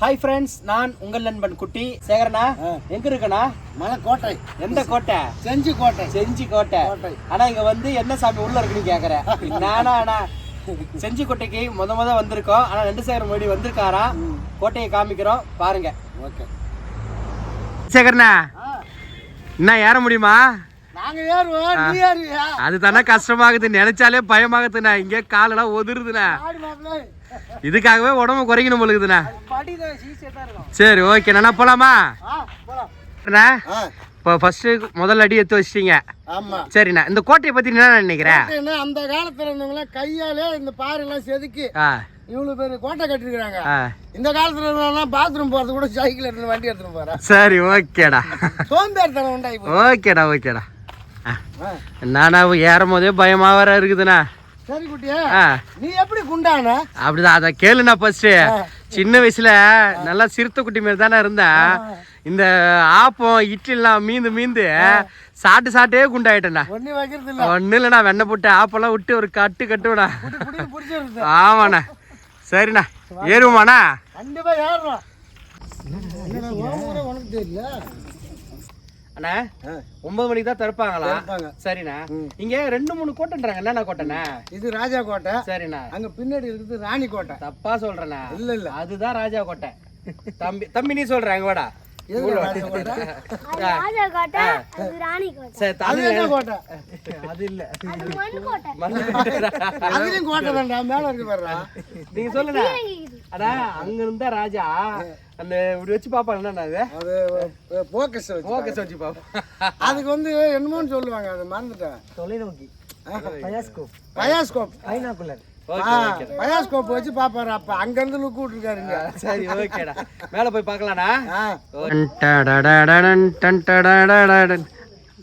Hi friends நான் உங்கள் நண்பன் குட்டி. சேகரனா எங்க இருக்கனா மலைக்கோட்டை. எந்த கோட்டை? செஞ்சி கோட்டை. செஞ்சி கோட்டை. ஆனா இங்க வந்து என்ன சாமி உள்ள இருக்குன்னு கேக்குறேன் நானா ஆனா செஞ்சி கோட்டைக்கு முத முத வந்திருக்கோம். ஆனா ரெண்டு சேகர் மோடி வந்திருக்காராம் கோட்டையை காமிக்கிறோம். பாருங்க. ஓகே. சேகரனா என்ன ஏற முடியுமா? நாங்க ஏறுவோம். நீ ஏறுவியா அது தானே கஷ்டமாகுது நினைச்சாலே பயமாகுதுண்ணா. இங்கே காலெல்லாம் ஒதுருதுண்ணா. இதுக்காகவே உடம்பு குறைக்கணும் பொழுதுண்ணா சரி ஓகே நான் போலாமா? இப்போ ஃபர்ஸ்ட் முதல் அடி எடுத்து வச்சிட்டீங்க. ஆமா. சரிண்ணா இந்த கோட்டையை பத்தி என்ன நினைக்கிறேன் அந்த காலத்துல இருந்தவங்கள கையாலே இந்த பாறையெல்லாம் செதுக்கி ஆ. இவ்வளவு பேர் கோட்டை கட்டிருக்கிறாங்க ஆ. இந்த காலத்துல இருந்தவங்க பாத்ரூம் போறது கூட சைக்கிள் எடுத்து வண்டி எடுத்துட்டு போறேன் சரி ஓகேடா சோம்பேறித்தனம் போச்சு. ஓகேடா ஓகேடா. நானா ஏறும் போதே பயமா வர இருக்குதுண்ணா. சரி குட்டியே நீ எப்படி குண்டான? அப்படிதான் அதை கேளுண்ணா ஃபர்ஸ்ட் சின்ன வயசுல நல்லா சிறுத்தை குட்டி மாதிரி தானே இருந்தேன் இந்த ஆப்பம் இட்லிலாம் மீந்து மீந்து சாப்பிட்டு சாப்பிட்டே குண்டாயிட்டேண்ணா ஒன்றும் இல்லைண்ணா வெண்ணெய் போட்டு ஆப்பெல்லாம் விட்டு ஒரு கட்டு கட்டுவேண்ணா ஆமாண்ணா. சரிண்ணா ஏறுவோமாண்ணா? கண்டிப்பா ஏறுறோம் உனக்கு தெரியல. அண்ணா ஒன்பது மணிக்கு தான் திறப்பாங்களா? திறப்பாங்க. சரிண்ணா. இங்க ரெண்டு மூணு கோட்டைன்றாங்க. என்னண்ணா கோட்டைண்ணா? இது ராஜா கோட்டை. சரிண்ணா. அங்க பின்னாடி இருக்குது ராணி கோட்டை. தப்பா சொல்றேண்ணா. இல்ல இல்ல. அதுதான் ராஜா கோட்டை. தம்பி தம்பி நீ சொல்ற அங்க வாடா. எதுல ராஜா கோட்டை? ராஜா கோட்டை அது ராணி கோட்டை. சரி அது தமிழ் என்ன கோட்டை? அது இல்ல. அது மண் கோட்டை. மண்ணு கோட்டை. அதுலயும் கோட்டை தான்டா மேல இருக்கு பாருடா. நீங்க சொல்லுண்ணா. அடா அங்க இருந்தா ராஜா அந்த இப்படி வச்சு பாப்பாங்க என்னண்ணா அது அது போக்கஸ் வச்சு ஃபோக்கஸ் வச்சு பாப்போம் அதுக்கு வந்து என்னமோன்னு சொல்லுவாங்க அதை மறந்துட்டேன். தொலைநோக்கி. பயாஸ்கோப். பயாஸ்கோப். பைனாக்குலர் பயாஸ்கோப் வச்சு பாப்பாரு அப்ப அங்க இருந்து லுக்கு விட்டுருக்காருங்க சரி ஓகேடா. மேல போய் பார்க்கலாம்ண்ணா ஆ.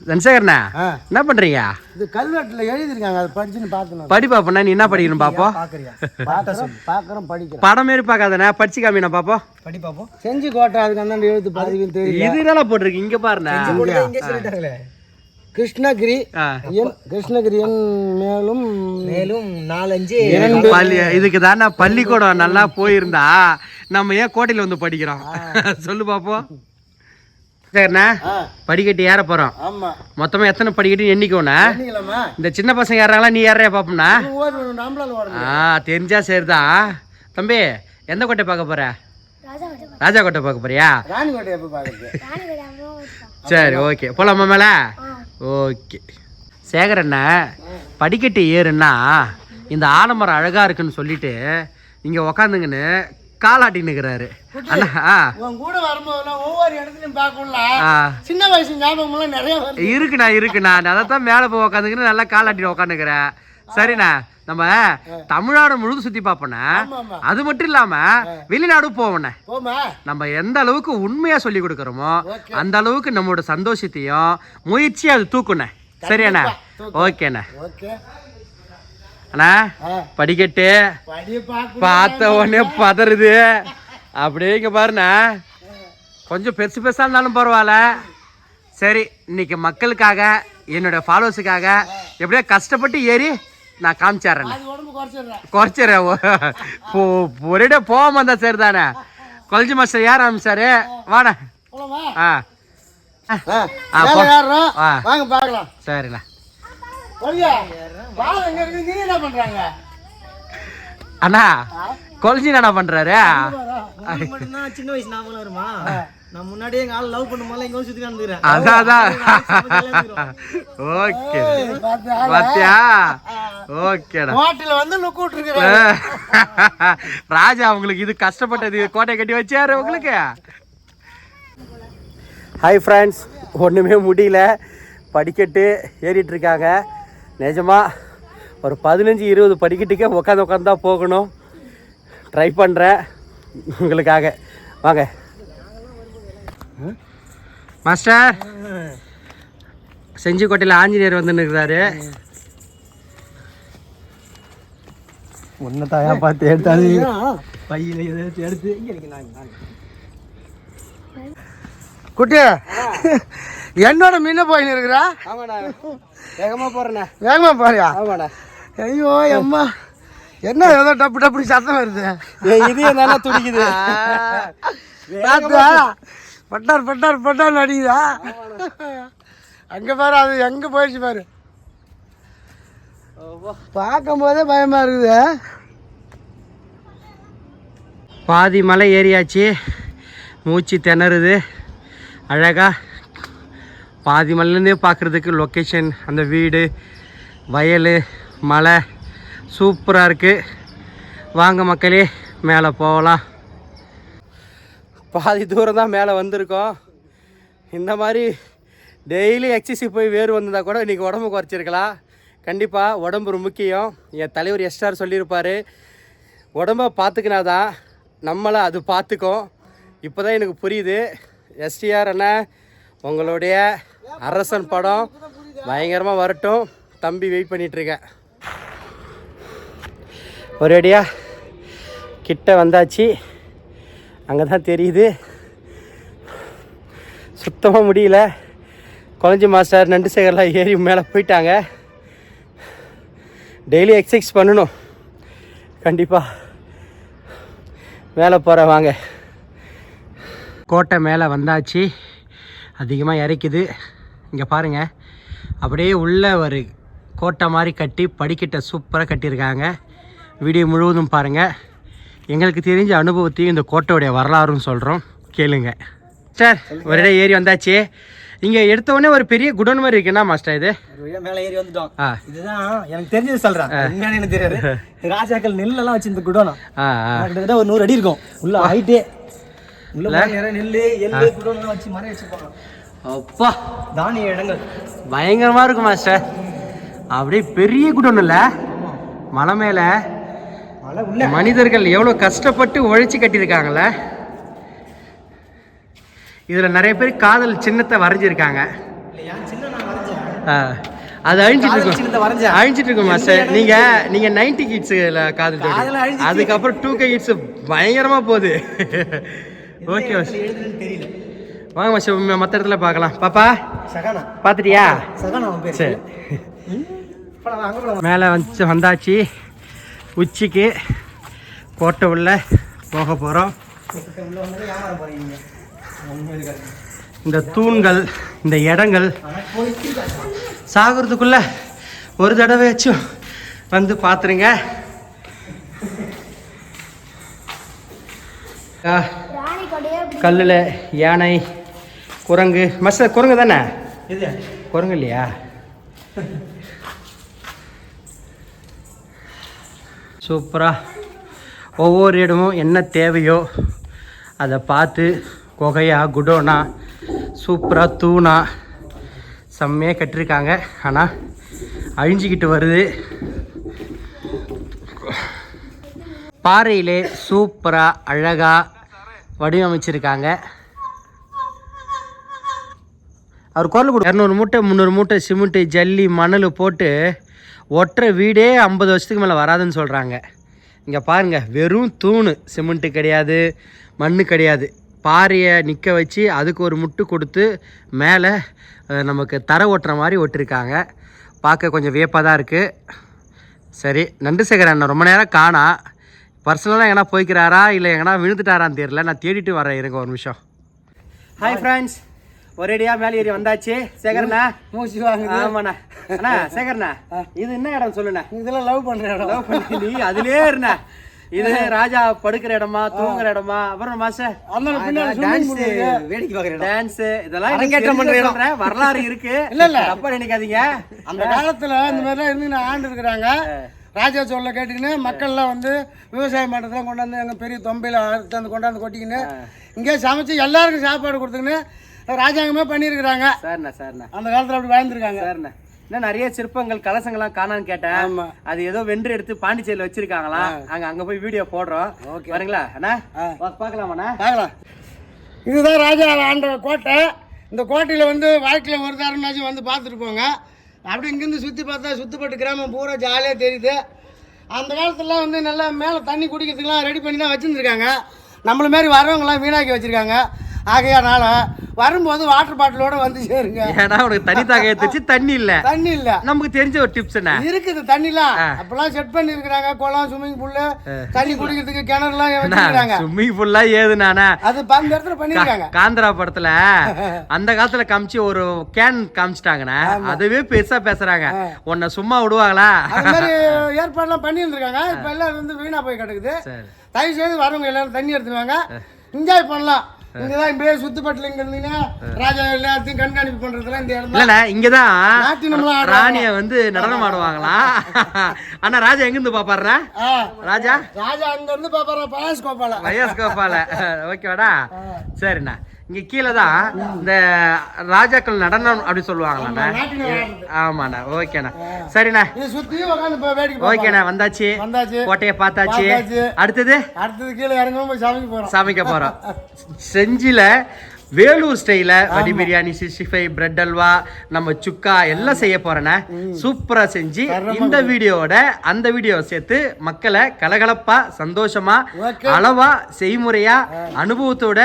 தன்சேகர்ண்ணா. என்ன பண்றீங்க? இது கல்வெட்டுல எழுதிருக்காங்க அதை படிச்சுன்னு பார்த்தேன் படி பாப்பண்ணா நீ என்ன படிக்கணும் பாப்போம்? பாக்குறேன் படிக்கிறேன் படம் மாரி பார்க்காதண்ணா படிச்சு காமிண்ணா பாப்போம். படி பாப்போம். செஞ்சு கோட்டை அதுக்கு அந்தாண்ட எழுத்து பாதிக்கும் தெரியும் இது என்னடா போட்டிருக்கு இங்க பாருண்ணா. கிருஷ்ணகிரி ஆ. என் கிருஷ்ணகிரி என் மேலும் மேலும் நாலஞ்சு. பள்ளி இதுக்கு தானே பள்ளிக்கூடம் நல்லா போயிருந்தா நம்ம ஏன் கோட்டையில வந்து படிக்கிறோம்? சொல்லு பாப்போம். சரிண்ணா படிக்கட்டு ஏற போறோம். ஆமா. மொத்தமா எத்தனை படிக்கட்டு எண்ணிக்கோண்ணா? இந்த சின்ன பசங்க ஏறாங்களா நீ ஏறையா பாப்போம்னா ஆ தெரிஞ்சா சரிதான் தம்பி எந்த கோட்டை பார்க்க போற? ராஜா கோட்டை ராஜா கோட்டை பார்க்க போறியா? சரி ஓகே. போலாமா மேல? ஓகே. சேகரண்ண படிக்கட்டு ஏறுன்னா இந்த ஆலமரம் அழகா இருக்குன்னு சொல்லிட்டு இங்க உக்காந்துங்கன்னு காலாட்டின்னு இருக்கிறாரு அண்ணா ஆ, உன் கூட வரும்போதெல்லாம் ஒவ்வொரு இடத்துலயும் பார்க்கணும்ல. ஆ. சின்ன வயசு ஞாபகம்லாம் நிறைய வருது. இருக்குண்ணா இருக்குண்ணா. நான் அதைத்தான் மேலே போய் உக்காந்துக்கின்னு நல்லா காலாட்டின்னு உக்காந்துக்கிறேன். சரிண்ணா நம்ம தமிழ்நாடு முழுது சுத்தி பார்ப்போண்ணா. அது மட்டும் இல்லாம வெளிநாடும் போவோண்ணே. நம்ம எந்த அளவுக்கு உண்மையா சொல்லி கொடுக்குறோமோ அந்த அளவுக்கு நம்மளோட சந்தோஷத்தையும் முயற்சியை அது தூக்குண்ணே. சரியாண்ணா? ஓகேண்ணா. ஓகே. அண்ணா. படிக்கட்டு. பார்த்த உடனே பதறுது. அப்படியே இங்க பாருண்ணா. கொஞ்சம் பெருசு பெருசா இருந்தாலும் பரவாயில்ல. சரி இன்னைக்கு மக்களுக்காக என்னோட ஃபாலோவர்ஸுக்காக எப்படியோ கஷ்டப்பட்டு ஏறி நான் காமிச்சிடுறேன் குறைச்சிடுறேன். குறைச்சிடுறேன். ஒரேடே போகாம இருந்தா சரி தானே கொலஞ்சி மாஸ்டர் யார் ஆரம்பிச்சாரு? போலாமா? ஆ. ஆ. வாங்க பார்க்கலாம். சரிண்ணா. பாலம் எங்க இருக்கு? நீங்க என்ன பண்றாங்க? அண்ணா கொலஞ்சி என்ன பண்றாரு. மட்டும்தான் சின்ன வயசு ஞாபகம் வருமா? நான் முன்னாடியே எங்க ஆள் லவ் பண்ணும்போது இங்க சுத்தி காந்துக்கிறேன் அதான் அதான். ஓகே. பாத்தியா? ஓகேடா. ஹோட்டல்ல வந்து லுக்கு விட்டுருக்கிறேன் ராஜா உங்களுக்கு இது கஷ்டப்பட்டது. கோட்டை கட்டி வச்சாரு உங்களுக்கு? ஹாய் ஃப்ரெண்ட்ஸ் ஒன்றுமே முடியல. படிக்கட்டு ஏறிட்டு இருக்காங்க. நிஜமா ஒரு பதினஞ்சு இருபது படிக்கட்டுக்கே உட்காந்து உட்காந்து தான் போகணும். ட்ரை பண்ணுறேன் உங்களுக்காக. வாங்க. மாஸ்டர் செஞ்சிக்கோட்டையில் ஆஞ்சநேயர் வந்து நிற்கிறாரு உன்னை தாயா பார்த்து எடுத்தாது பையில ஏதாச்சும் எடுத்து. குட்டி என்னோட மீன போயின்னு இருக்கிறா? ஆமாண்ணா. வேகமாக போகிறேண்ணா வேகமா பாரியா ஆமாண்ணா. ஐயோ அம்மா. என்ன ஏதோ டப்பு டப்புனு சத்தம் வருது? இதயம் நல்லா துடிக்குது? பட்டார் பட்டார் பட்டார் அடிக்குதா? அங்கே பாரு அது எங்கே போயிடுச்சு பாரு. பார்க்கும் போதே பயமா இருக்குது. பாதி மலை ஏறியாச்சு. மூச்சு திணறுது. அழகா. பாதி மலையிலேருந்தே பார்க்குறதுக்கு லொக்கேஷன் அந்த வீடு வயல் மலை சூப்பராக இருக்குது வாங்க மக்களே மேலே போகலாம். பாதி தூரம் தான் மேலே வந்திருக்கோம். இந்த மாதிரி டெய்லி எக்ஸசைஸ் போய் வேறு வந்திருந்தா கூட இன்றைக்கி உடம்பு குறைச்சிருக்கலாம். கண்டிப்பாக உடம்பு ஒரு முக்கியம். என் தலைவர் எஸ்டார் சொல்லியிருப்பார் உடம்ப பார்த்துக்கினாதான் நம்மளை அது பார்த்துக்கும். இப்போ தான் எனக்கு புரியுது. எஸ்டிஆர் அண்ணா உங்களுடைய அரசன் படம் பயங்கரமாக வரட்டும். தம்பி வெயிட் பண்ணிகிட்ருக்கேன் ஒரேடியாக கிட்ட வந்தாச்சு. அங்கே தான் தெரியுது. சுத்தமாக முடியல. கொலஞ்சி மாஸ்டர் நண்டு சேகர்லாம் ஏறி மேலே போயிட்டாங்க. டெய்லி எக்ஸசைஸ் பண்ணணும். கண்டிப்பாக மேலே போகிற வாங்க. கோட்டை மேலே வந்தாச்சு. அதிகமாக இறைக்குது. இங்கே பாருங்கள் அப்படியே உள்ளே ஒரு கோட்டை மாதிரி கட்டி படிக்கட்டை சூப்பராக கட்டியிருக்காங்க. வீடியோ முழுவதும் பாருங்கள் எங்களுக்கு தெரிஞ்ச அனுபவத்தையும் இந்த கோட்டையுடைய வரலாறும் சொல்கிறோம் கேளுங்க. சார் ஒரு இடம் ஏறி வந்தாச்சு. இங்கே எடுத்த உடனே ஒரு பெரிய குடோன் மாதிரி இருக்குன்னா மாஸ்டர் இது? மேலே ஏறி வந்துட்டோம். இதுதான் எனக்கு தெரிஞ்சது உண்மையான எனக்கு தெரியாது. ராஜாக்கள் நெல்லெல்லாம் வச்சு இந்த ஆ கிட்டத்தட்ட ஒரு நூறு அடி இருக்கும். உள்ள ஹைட்டே நெல்லு எள்ளு குடோன்லாம் வச்சு மரம் வச்சுருப்பாங்க. அப்பா. தானிய இடங்கள். பயங்கரமாக இருக்கும் மாஸ்டர். அப்படியே பெரிய குடோன் இல்லை. மலை மேலே மனிதர்கள் எவ்வளோ கஷ்டப்பட்டு உழைச்சி கட்டியிருக்காங்கல்ல? இதில் நிறைய பேர் காதல் சின்னத்தை வரைஞ்சிருக்காங்க. அது அழிஞ்சிட்டு இருக்கும். அழிஞ்சிட்டு இருக்கும் மாஸ்டர். நீங்க நீங்க நைன்டி கிட்ஸுல காதல். அதுக்கப்புறம் டூ கே கிட்ஸ் பயங்கரமா போகுது. ஓகே தெரியல. வாங்க மாஸ்டர் மற்ற இடத்துல பார்க்கலாம். பாப்பா பார்த்துட்டியா சரி. மேலே வந்து வந்தாச்சு. உச்சிக்கு கோட்டை உள்ள போக போகிறோம் இந்த தூண்கள் இந்த இடங்கள். சாகிறதுக்குள்ள ஒரு தடவையாச்சும் வந்து பார்த்துருங்க கல்லில் யானை குரங்கு. மஸ்டர் குரங்கு தானே? இது. குரங்கு இல்லையா? சூப்பராக ஒவ்வொரு இடமும் என்ன தேவையோ அதை பார்த்து குகையா குடோனா சூப்பராக தூணா. செம்மையாக கட்டியிருக்காங்க ஆனால் அழிஞ்சிக்கிட்டு வருது. பாறையிலே சூப்பராக அழகாக வடிவமைச்சிருக்காங்க. அவர் குரல் கொடு இரநூறு மூட்டை முந்நூறு மூட்டை சிமெண்ட்டு ஜல்லி மணல் போட்டு ஒட்டுற வீடே ஐம்பது வருஷத்துக்கு மேலே வராதுன்னு சொல்கிறாங்க இங்கே பாருங்கள் வெறும் தூணு. சிமெண்ட்டு கிடையாது மண் கிடையாது. பாறையை நிற்க வச்சு அதுக்கு ஒரு முட்டு கொடுத்து மேலே நமக்கு தர ஓட்டுற மாதிரி ஒட்டிருக்காங்க. பார்க்க கொஞ்சம் வியப்பாக தான் இருக்குது சரி நண்டு சேகர் அண்ணன் ரொம்ப நேரம் காணா. பர்சனலாக எங்கன்னா போய்க்கிறாரா? இல்லை எங்கன்னா விழுந்துட்டாரான்னு தெரியல. நான் தேடிட்டு வரேன் இருங்க ஒரு நிமிஷம். ஹாய் ஃப்ரெண்ட்ஸ் ஒரேடியாக மேலே ஏறி வந்தாச்சு. சேகர்ண்ணா? மூச்சு வாங்குது. ஆமாண்ணா. அண்ணா சேகர்ண்ணா இது என்ன இடம் சொல்லுண்ணா? இதெல்லாம் லவ் பண்ற இடம். லவ் பண்ணி நீ அதுலயே இருண்ணா. இது ராஜா படுக்கிற இடமா தூங்குற இடமா? அப்புறம் பின்னாடி டான்ஸ். வேடிக்கை பார்க்குற இடம். டான்ஸ் இதெல்லாம் அரங்கேற்றம் பண்ற இடம். வரலாறு இருக்கு. இல்ல, இல்ல. தப்பா நினைக்காதீங்க. அந்த காலத்துல இந்த மாதிரிலாம் இருந்து நான் ஆண்டு இருக்கிறாங்க ராஜா சொல்ல கேட்டுக்கின்னு மக்கள்லாம் வந்து விவசாயம் பண்ணுறதுலாம் கொண்டாந்து எங்கள் பெரிய தொம்பையில் அறுத்து கொண்டாந்து கொட்டிக்கின்னு இங்கே சமைச்சு எல்லாருக்கும் சாப்பாடு கொடுத்துக்கின்னு ராஜாங்கமே பண்ணியிருக்கிறாங்க. சரிண்ணா சரிண்ணா. அந்த காலத்தில் அப்படி வாழ்ந்துருக்காங்க. சரிண்ணா. இன்னும் நிறைய சிற்பங்கள் கலசங்கள்லாம் காணான்னு கேட்டேன். ஆமா. அது ஏதோ வென்று எடுத்து பாண்டிச்சேரியில வச்சிருக்காங்களாம் அங்க அங்க போய் வீடியோ போடுறோம். வரீங்களா? அண்ணா பார்க்கலாமாண்ணா? பார்க்கலாம். இதுதான் ராஜா ஆண்ட கோட்டை. இந்த கோட்டையில் வந்து வாழ்க்கையில் ஒரு தரம்னாச்சும் வந்து பார்த்துட்டு போங்க அப்படி இங்கேருந்து சுற்றி பார்த்தா சுற்றுப்பட்டு கிராமம் பூரா ஜாலியாக தெரியுது. அந்த காலத்துலலாம் வந்து நல்லா மேலே தண்ணி குடிக்கிறதுக்கெலாம் ரெடி பண்ணி தான் வச்சுருந்துருக்காங்க. நம்மள மாரி வரவங்களாம் வீணாக்கி வச்சுருக்காங்க. ஆகையானால வரும்போது வாட்டர் பாட்டிலோட வந்து சேருங்க. ஏன்னா உனக்கு தனி தாகையை வச்சு தண்ணி இல்ல. தண்ணி இல்ல. நமக்கு தெரிஞ்ச ஒரு டிப்ஸ் என்ன? இருக்குது தண்ணிலாம். அப்பெல்லாம் செட் பண்ணி இருக்கிறாங்க குளம் ஸ்விம்மிங் பூல் தண்ணி குடிக்கிறதுக்கு கிணறுலாம் வச்சிருக்காங்க ஸ்விம்மிங் ஃபுல்லா ஏது நானா அது அந்த இடத்துல பண்ணிருக்காங்க காந்தரா படத்துல அந்த காலத்துல காமிச்சு ஒரு கேன் காமிச்சிட்டாங்கண்ணா. அதுவே பெருசா பேசுறாங்க. உன்னை சும்மா விடுவாங்களா? அது மாதிரி ஏற்பாடுலாம் பண்ணி இருந்திருக்காங்க இப்ப எல்லாம் வந்து வீணா போய் கிடக்குது. தயவு செய்து வரவங்க எல்லாரும் தண்ணி எடுத்துவாங்க என்ஜாய் பண்ணலாம். இங்கதான் இப்படியே சுத்துப்பட்டுல இங்க இருந்தீங்கன்னா ராஜா எல்லாத்தையும் கண்காணிப்பு பண்றதுல இந்த இடம் இல்லண்ணா இங்கதான். ராணிய வந்து நடனம் ஆடுவாங்களாம் அண்ணா ராஜா எங்க இருந்து ராஜா? ராஜா அங்க இருந்து பாப்பாரா பாயஸ் கோபால வயஸ்கோபால ஓகேவாடா? சரிண்ணா. இங்க கீழே தான் இந்த ராஜாக்கள் நடனம் அப்படி சொல்லுவாங்களாண்ணா. ஆமாண்ணா ஓகேண்ணா. சரிண்ணா. சுத்தி. ஓகேண்ணா வந்தாச்சு. வந்தாச்சு. கோட்டையை பார்த்தாச்சு. அடுத்தது? அடுத்தது கீழே இறங்கவும் போய் சமைக்க போறோம். சமைக்க போறோம். செஞ்சில வேலூர் ஸ்டைல வடி biryani sixty five bread halwa நம்ம சுக்கா எல்லாம் செய்ய போறேண்ணே சூப்பரா செஞ்சு இந்த வீடியோவோட அந்த வீடியோ சேர்த்து மக்களை கலகலப்பா சந்தோஷமா. அளவா செய்முறையா அனுபவத்தோட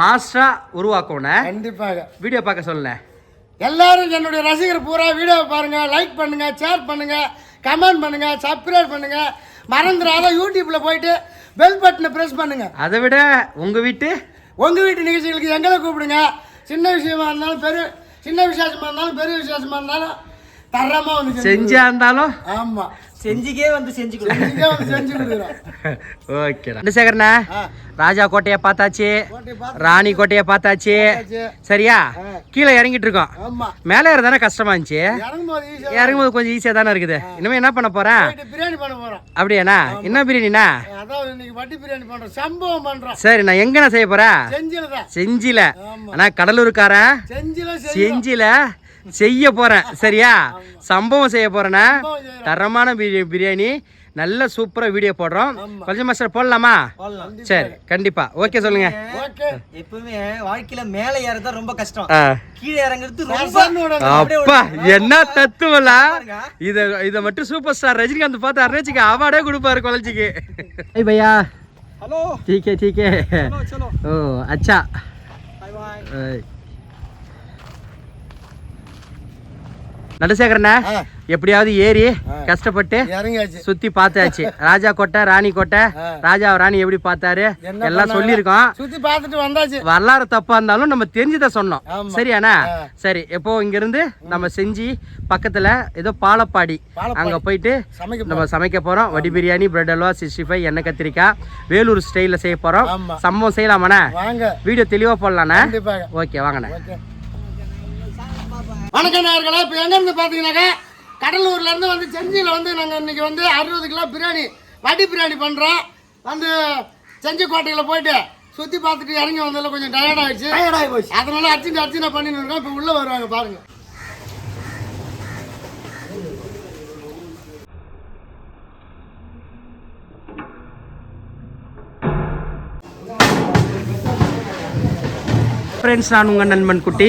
மாஸ்டரா உருவாக்கணும் கண்டிப்பாக. வீடியோ பார்க்க சொல்லுங்க எல்லாரும் என்னுடைய ரசிகர் பூரா வீடியோ பாருங்க லைக் பண்ணுங்க ஷேர் பண்ணுங்க கமெண்ட் பண்ணுங்க சப்ஸ்கிரைப் பண்ணுங்க. மறந்துடாத யூடியூப்ல போயிட்டு பெல் பட்டனை பிரஸ் பண்ணுங்க. அதை விட உங்க வீட்டு உங்க வீட்டு நிகழ்ச்சிகளுக்கு எங்களை கூப்பிடுங்க. சின்ன விஷயமா இருந்தாலும் பெரிய சின்ன விசேஷமா இருந்தாலும் பெரிய விசேஷமா இருந்தாலும் தரமா வந்து செஞ்சு இருந்தாலும் ஆமா. செஞ்சுக்கே வந்து செஞ்சு கொடு. இங்கே வந்து செஞ்சு கொடுக்குறோம் ஓகேண்ணா சந்திரசேகரண்ணா ராஜா கோட்டையை பார்த்தாச்சு. ராணி கோட்டையை பார்த்தாச்சு. சரியா? கீழே இறங்கிட்டு இருக்கோம். ஆமா. மேலே ஏற தானே கஷ்டமா இருந்துச்சு? இறங்கும் போது ஈஸியா இறங்கும்போது கொஞ்சம் ஈஸியாக தானே இருக்குது. இனிமே என்ன பண்ண போறேன் அப்படியாண்ணா? என்ன பிரியாணிண்ணா? சரி நான் எங்கண்ணா செய்ய போறேன் செஞ்சில. அண்ணா கடலூருக்காரன். செஞ்சில செஞ்சு செஞ்சில. செய்ய போறேன் சரியா சம்பவம் செய்ய போறேண்ணா சம்பவம் செய்யறோம். தரமான பிரி- பிரியாணி நல்ல சூப்பரா வீடியோ போடுறோம் கொஞ்சம் மாஸ்டர் போடலாமா போடலாம் சரி கண்டிப்பா ஓகே சொல்லுங்க ஓகே எப்பவுமே வாழ்க்கையில மேல ஏறதான் ரொம்ப கஷ்டம் ஆ. கீழே இறங்குறது ரொம்ப ரசம்னு விடுங்க. அப்படியே அப்பா என்ன தத்துவல பாருங்க. இத இத மட்டும் சூப்பர் ஸ்டார் ரஜினிகாந்த் பார்த்து அருணாச்சிக்கு அவார்டே கொடுப்பாரு குழந்தைக்கு ஐய் பையா ஹலோ ठीक है ठीक है चलो ओ अच्छा பாய் பாய் நடசேகரண்ணா. எப்படியாவது ஏறி கஷ்டப்பட்டு சுத்தி பார்த்தாச்சு. ராஜா கோட்டை ராணி கோட்டை ராஜா ராணி எப்படி பார்த்தாரு? எல்லாம்? சொல்லியிருக்கோம். சுத்தி பார்த்துட்டு வந்தாச்சு. வரலாறு தப்பா இருந்தாலும் நம்ம தெரிஞ்சுதான் சொன்னோம். சரியாண்ணா. சரி இப்போ இங்க இருந்து நம்ம செஞ்சு பக்கத்துல ஏதோ பாலப்பாடி. அங்க போயிட்டு நம்ம சமைக்க போறோம். வடி biryani bread halwa sixty five எண்ணெய் கத்திரிக்காய் வேலூர் ஸ்டைல்ல செய்ய போறோம். சம்பவம் செய்யலாமாண்ணா? வீடியோ தெளிவா போடலாண்ணா? ஓகே வாங்கண்ணா. வணக்கம் நேர்களே இப்போ எங்க இருந்து பார்த்தீங்கன்னாக்கா கடலூர்ல இருந்து வந்து செஞ்சியில் வந்து நாங்கள் இன்னைக்கு வந்து அறுபது கிலோ பிரியாணி வடி பிரியாணி பண்ணுறோம் வந்து செஞ்சி கோட்டையில் போயிட்டு சுற்றி பார்த்துட்டு இறங்கி வந்ததில் கொஞ்சம் டயர்ட் ஆயிடுச்சு. டயர்ட் போச்சு. அதனால அர்ச்சனை அர்ச்சனை பண்ணிட்டு இருக்கோம். இப்போ உள்ளே வருவாங்க பாருங்க. ஃப்ரெண்ட்ஸ் நான் உங்கள் நண்பன் குட்டி.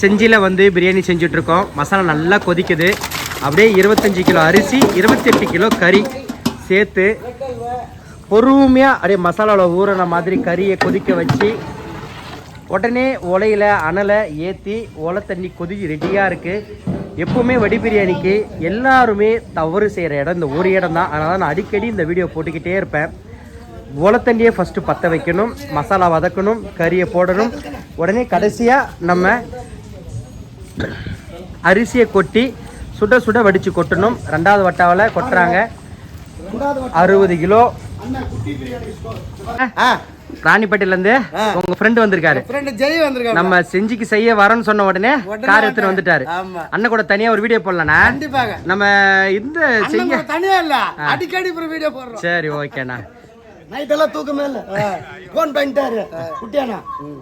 செஞ்சியில் வந்து பிரியாணி செஞ்சிட்ருக்கோம். மசாலா நல்லா கொதிக்குது. அப்படியே இருபத்தஞ்சி கிலோ அரிசி இருபத்தெட்டு கிலோ கறி சேர்த்து பொறுமையாக அப்படியே மசாலாவில் ஊறின மாதிரி கறியை கொதிக்க வச்சு உடனே உலையில் அனலை ஏற்றி ஒலை தண்ணி கொதி ரெடியாக இருக்குது எப்போவுமே வடி பிரியாணிக்கு எல்லாருமே தவறு செய்கிற இடம் இந்த ஒரு இடம் தான். அதனால் நான் அடிக்கடி இந்த வீடியோ போட்டுக்கிட்டே இருப்பேன். ஓலத்தண்டியை ஃபஸ்ட்டு பற்ற வைக்கணும் மசாலா வதக்கணும் கறியை போடணும். உடனே கடைசியாக நம்ம அரிசியை கொட்டி சுட சுட வடித்து கொட்டணும். ரெண்டாவது வட்டாவில் கொட்டுறாங்க. அறுபது கிலோ. ஆ ராணிப்பேட்டையிலேருந்து உங்கள் ஃப்ரெண்டு வந்திருக்காரு. நம்ம செஞ்சிக்கு செய்ய வரேன்னு சொன்ன உடனே கார் எடுத்துட்டு வந்துட்டாரு. அண்ணன் கூட தனியா ஒரு வீடியோ போடலாண்ணா. நம்ம இந்த செய்ய தனியா இல்ல. அடிக்கடி இப்போ வீடியோ போடுறோம். சரி ஓகேண்ணா. நைட்டெல்லாம் தூக்கமே இல்லை. ஃபோன் பண்ணிட்டாரு. குட்டியானா.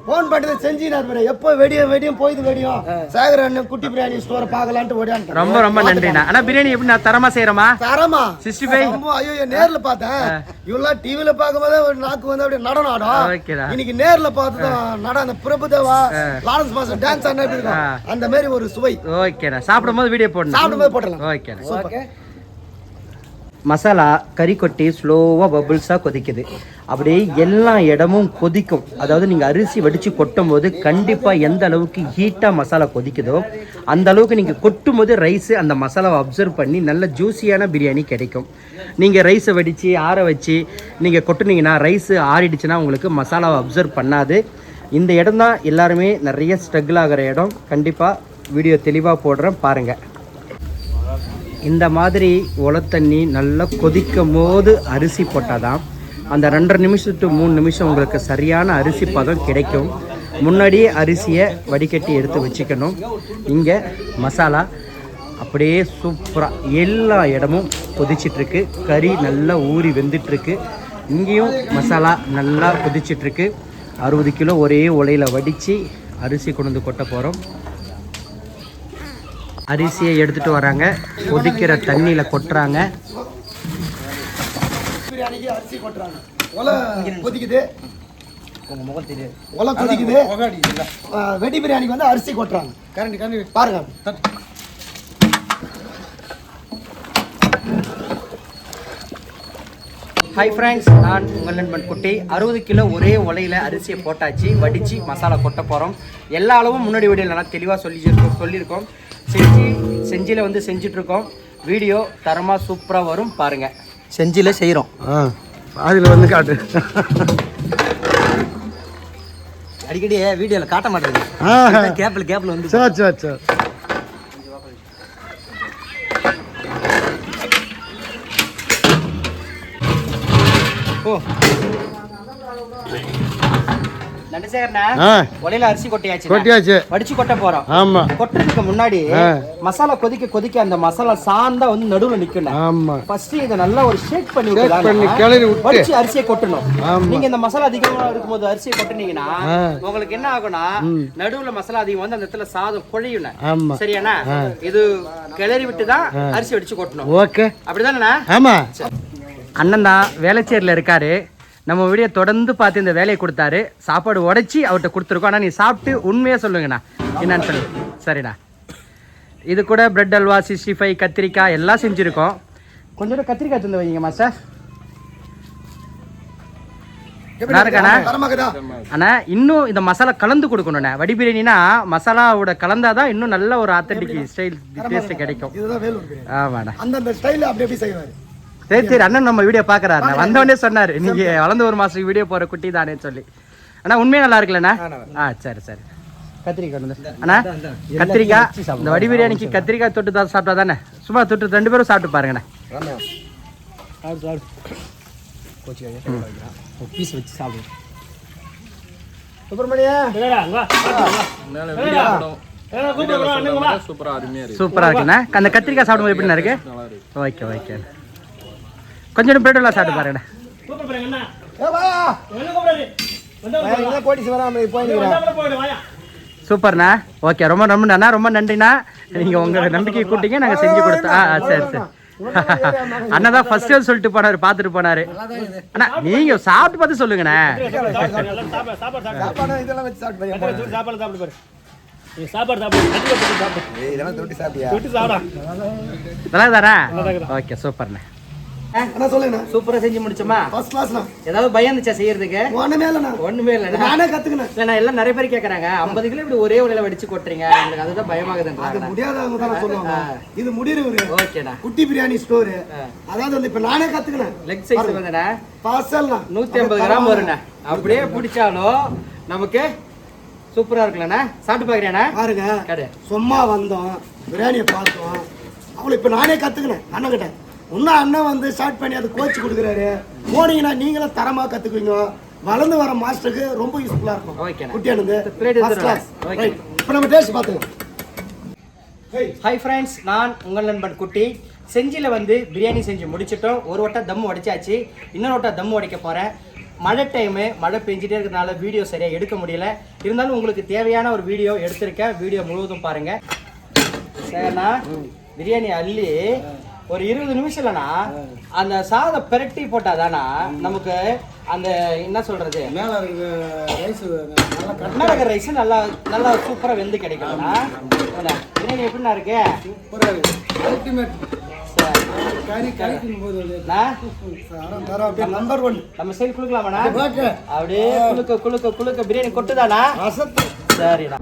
ஃபோன் பண்ணிட்டு செஞ்சினார் பாரு. எப்போ வெடியும் வெடியும் போயிது வெடியும். சேகர் அண்ணன் குட்டி பிரியாணி ஸ்டோரை பார்க்கலான்ட்டு ஓடியான்ட்டு ரொம்ப ரொம்ப நன்றிண்ணா. அண்ணா பிரியாணி எப்படி நான் தரமா செய்யறோமா தரமா? 65? ரொம்ப ஐயோ நேர்ல பார்த்தேன். இவெல்லாம் டிவில பார்க்கும்போதே ஒரு நாக்கு வந்து அப்படியே நடனம் ஆடும். ஓகேடா. இன்னைக்கு நேர்ல பார்த்து தான் நட அந்த பிரபுதேவா லாரன்ஸ் மாஸ்டர் டான்ஸ் ஆடினா எப்படி இருக்கும்? அந்த மாதிரி ஒரு சுவை. ஓகேண்ணா சாப்பிடும்போது வீடியோ போடணும். சாப்பிடும்போது போட்டுடலாம். ஓகேண்ணா ஓகே. மசாலா கறி கொட்டி ஸ்லோவாக பபுள்ஸாக கொதிக்குது. அப்படியே எல்லா இடமும் கொதிக்கும். அதாவது நீங்கள் அரிசி வடித்து கொட்டும் போது கண்டிப்பாக எந்த அளவுக்கு ஹீட்டாக மசாலா கொதிக்குதோ அந்த அளவுக்கு நீங்கள் கொட்டும் போது ரைஸு அந்த மசாலாவை அப்சர்வ் பண்ணி நல்ல ஜூஸியான பிரியாணி கிடைக்கும். நீங்கள் ரைஸை வடித்து ஆற வச்சு நீங்கள் கொட்டுனீங்கன்னா ரைஸு ஆறிடுச்சுன்னா உங்களுக்கு மசாலாவை அப்சர்வ் பண்ணாது. இந்த இடம் தான் எல்லாருமே நிறைய ஸ்ட்ரகிள் ஆகிற இடம். கண்டிப்பாக வீடியோ தெளிவாக போடுறேன். பாருங்கள் இந்த மாதிரி உலத்தண்ணி நல்லா கொதிக்கும் போது அரிசி போட்டால் தான் அந்த ரெண்டரை நிமிஷம் டு மூணு நிமிஷம் உங்களுக்கு சரியான அரிசி பதம் கிடைக்கும். முன்னாடியே அரிசியை வடிகட்டி எடுத்து வச்சுக்கணும். இங்கே மசாலா அப்படியே சூப்பராக எல்லா இடமும் கொதிச்சிட்ருக்கு. கறி நல்லா ஊறி வெந்துட்டுருக்கு இங்கேயும் மசாலா நல்லா கொதிச்சிட்ருக்கு. அறுபது கிலோ ஒரே உலையில் வடித்து அரிசி கொண்டு வந்து கொட்ட போகிறோம் அரிசியை எடுத்துட்டு வராங்க. கொதிக்கிற தண்ணியில கொட்டுறாங்க. பிரியாணிக்கு அரிசி கொட்டுறாங்க. ஒலை கொதிக்குது. உங்க முகம் தெரியாது ஒலை கொதிக்குது. வெடி பிரியாணிக்கு வந்து அரிசி கொட்டுறாங்க. கரண்டி கரண்டி. பாருங்க. ஹாய் ஃப்ரெண்ட்ஸ் நான் உங்கள் நண்பன் குட்டி. அறுபது கிலோ ஒரே உலையில் அரிசியை போட்டாச்சு. வடித்து மசாலா கொட்ட போகிறோம் எல்லா அளவும் முன்னாடி வீடியோவில் நல்லா தெளிவாக சொல்லி சொல்லியிருக்கோம். செஞ்சு செஞ்சியில் வந்து செஞ்சிட்ருக்கோம். வீடியோ தரமாக சூப்பராக வரும் பாருங்கள் செஞ்சியில் செய்கிறோம் ஆ அதில் வந்து காட்டு. அடிக்கடி வீடியோவில் காட்ட மாட்டேங்குது. ஆ கேப்பில் கேப்பில் வந்து சரி சரி சரி. உலையில் அரிசி கொட்டியாச்சு கொட்டியாச்சு. வடிச்சு கொட்ட ஆமாம் கொட்டுறதுக்கு முன்னாடி. மசாலா கொதிக்க கொதிக்க அந்த மசாலா சாந்தா வந்து நடுவுல நிக்கணும் ஃபர்ஸ்ட் இத நல்லா ஒரு ஷேக் பண்ணி பண்ணி கிளறி. வடிச்சு அரிசியை கொட்டணும். ஆமா. நீங்க இந்த மசாலா அதிகமா இருக்கும்போது அரிசியை கொட்டுனீங்கன்னா. உங்களுக்கு என்ன ஆகும்னா நடுவுல மசாலா அதிகம் வந்து அந்த இடத்துல சாதம் குழையும் ஆமாம் சரியாண்ணா? இது கிளறி விட்டு தான் அரிசி வடிச்சு கொட்டணும். ஓகே. அப்படிதானே ஆமாம் அண்ணன் தான் வேலைச்சேரியில் இருக்காரு. நம்ம வீடியோ தொடர்ந்து பார்த்து இந்த வேலையை கொடுத்தாரு. சாப்பாடு உடைச்சி அவர்கிட்ட கொடுத்துருக்கோம். ஆனால் நீ சாப்பிட்டு உண்மையாக சொல்லுங்கண்ணா. என்னன்னு சொல்லு. சரிண்ணா இது கூட பிரெட் அல்வா சிக்ஸ்டி ஃபைவ் கத்திரிக்காய் எல்லாம் செஞ்சுருக்கோம். கொஞ்சோட கத்திரிக்காய் தந்து வைங்க மாஸ்டர் அண்ணா இன்னும் இந்த மசாலா கலந்து கொடுக்கணுண்ணே வடி பிரியாணினா மசாலாவோட கலந்தாதான் இன்னும் நல்ல ஒரு ஆத்தென்டிக் ஸ்டைல் டேஸ்ட் கிடைக்கும். ஆமாண்ணா. அந்தந்த ஸ்டைலில் அப்படி எப்படி செய்வாரு? சரி சரி அண்ணன் நம்ம வீடியோ பாக்குறாரு வந்தவொடனே சொன்னாரு நீங்க வளர்ந்து ஒரு மாசத்துக்கு வீடியோ போற குட்டி தானே சொல்லி. அண்ணா உண்மையா நல்லா இருக்குல்லண்ணா? ஆ சரி சரி. கத்திரிக்காய். அண்ணா கத்திரிக்காய் இந்த வடி பிரியாணிக்கு கத்திரிக்காய் தொட்டு தான் சாப்பிட்டா தானே? சும்மா தொட்டு ரெண்டு பேரும் சாப்பிட்டு பாருங்கண்ணா. பீஸ் வச்சு சூப்பரா இருக்குண்ணா. அந்த கத்திரிக்காய் சாப்பிடும்போது எப்படிண்ணா இருக்கு. Okay okay. கொஞ்சம் பிரெட் எல்லாம் சாப்பிட்டு போயிருக்கிறேன் சூப்பர்ண்ணா. ஓகே ரொம்ப ரொம்ப அண்ணா ரொம்ப நன்றிண்ணா. நீங்கள் உங்கள் நம்பிக்கை கூட்டிங்க நாங்கள் செஞ்சு கொடுத்தோம். ஆ சரி சரி. அண்ணா தான் ஃபர்ஸ்ட் சொல்லிட்டு போனாரு பார்த்துட்டு போனாரு. அண்ணா நீங்க சாப்பிட்டு பார்த்து சொல்லுங்கண்ணே. நல்லா தானே ஓகே சூப்பர்ண்ணே. அண்ணா சொல்லுங்கண்ணா. சூப்பராக செஞ்சு முடிச்சோமா? ஃபர்ஸ்ட் கிளாஸ்ண்ணா ஏதாவது பயம் இருந்துச்சா செய்யறதுக்கு? ஒன்றுமே இல்லைண்ணா. ஒண்ணுமே இல்லைண்ணா. நானே கற்றுக்கினேன் இல்லைண்ணா எல்லாம் நிறைய பேர் கேட்குறாங்க ஐம்பது கிலோ இப்படி ஒரே உலையில வடிச்சு கொட்டுறீங்க. எங்களுக்கு அதுதான் பயமாகுதுன்றாங்க முடியாதவங்க தானே சொல்லுவாங்க. இது முடிவு ஓகேண்ணா. குட்டி பிரியாணி ஸ்டோரு அதாவது வந்து இப்போ நானே கற்றுக்கினேன் லெக் சைஸ் பார்சல்ண்ணா நூற்றி ஐம்பது கிராம் வருண்ணா. அப்படியே பிடிச்சாலும் நமக்கு சூப்பராக இருக்குல்லண்ணா. சாப்பிட்டு பார்க்குறியாண்ணா பாருங்க. கடை. சும்மா வந்தோம் பிரியாணியை பார்த்தோம். அவளை இப்போ நானே கற்றுக்கினேன் அண்ணன்கிட்ட. இன்னும் அண்ணன் வந்து ஸ்டார்ட் பண்ணி அது கோச் கொடுக்குறாரு. போனீங்கன்னா நீங்களும் தரமாக கற்றுக்குவீங்க வளர்ந்து வர மாஸ்டருக்கு ரொம்ப யூஸ்ஃபுல்லாக இருக்கும். குட்டியானது ஃபர்ஸ்ட் கிளாஸ் இப்போ நம்ம டேஸ்ட் பார்த்துக்கலாம். ஹாய் ஃப்ரெண்ட்ஸ் நான் உங்கள் நண்பன் குட்டி. செஞ்சியில் வந்து பிரியாணி செஞ்சு முடிச்சிட்டோம். ஒரு வட்டம் தம் உடைச்சாச்சு. இன்னொரு வட்டம் தம் உடைக்க போகிறேன் மழை டைமு மழை பெஞ்சிட்டே இருக்கிறதுனால வீடியோ சரியாக எடுக்க முடியல. இருந்தாலும் உங்களுக்கு தேவையான ஒரு வீடியோ எடுத்திருக்கேன். வீடியோ முழுவதும் பாருங்கள் சரிண்ணா? பிரியாணி அள்ளி ஒரு இருபது நிமிஷம் இல்லைண்ணா அந்த சாதம் பிரட்டி போட்டாதானா நமக்கு அந்த என்ன சொல்றது? மேலே ரைஸ் நல்லா கர்நாடக ரைஸ் நல்லா நல்லா சூப்பரா வெந்து கிடைக்கும்ண்ணா என்ன, பிரியாணி எப்படிண்ணா இருக்கு? சூப்பராக இருக்கு. அல்டிமேட் நம்பர் ஒன் நம்ம சைடு குளுக்கலாமாண்ணா அப்படியே குளுக்க குளுக்க குளுக்க பிரியாணி அசத்து சரிண்ணா.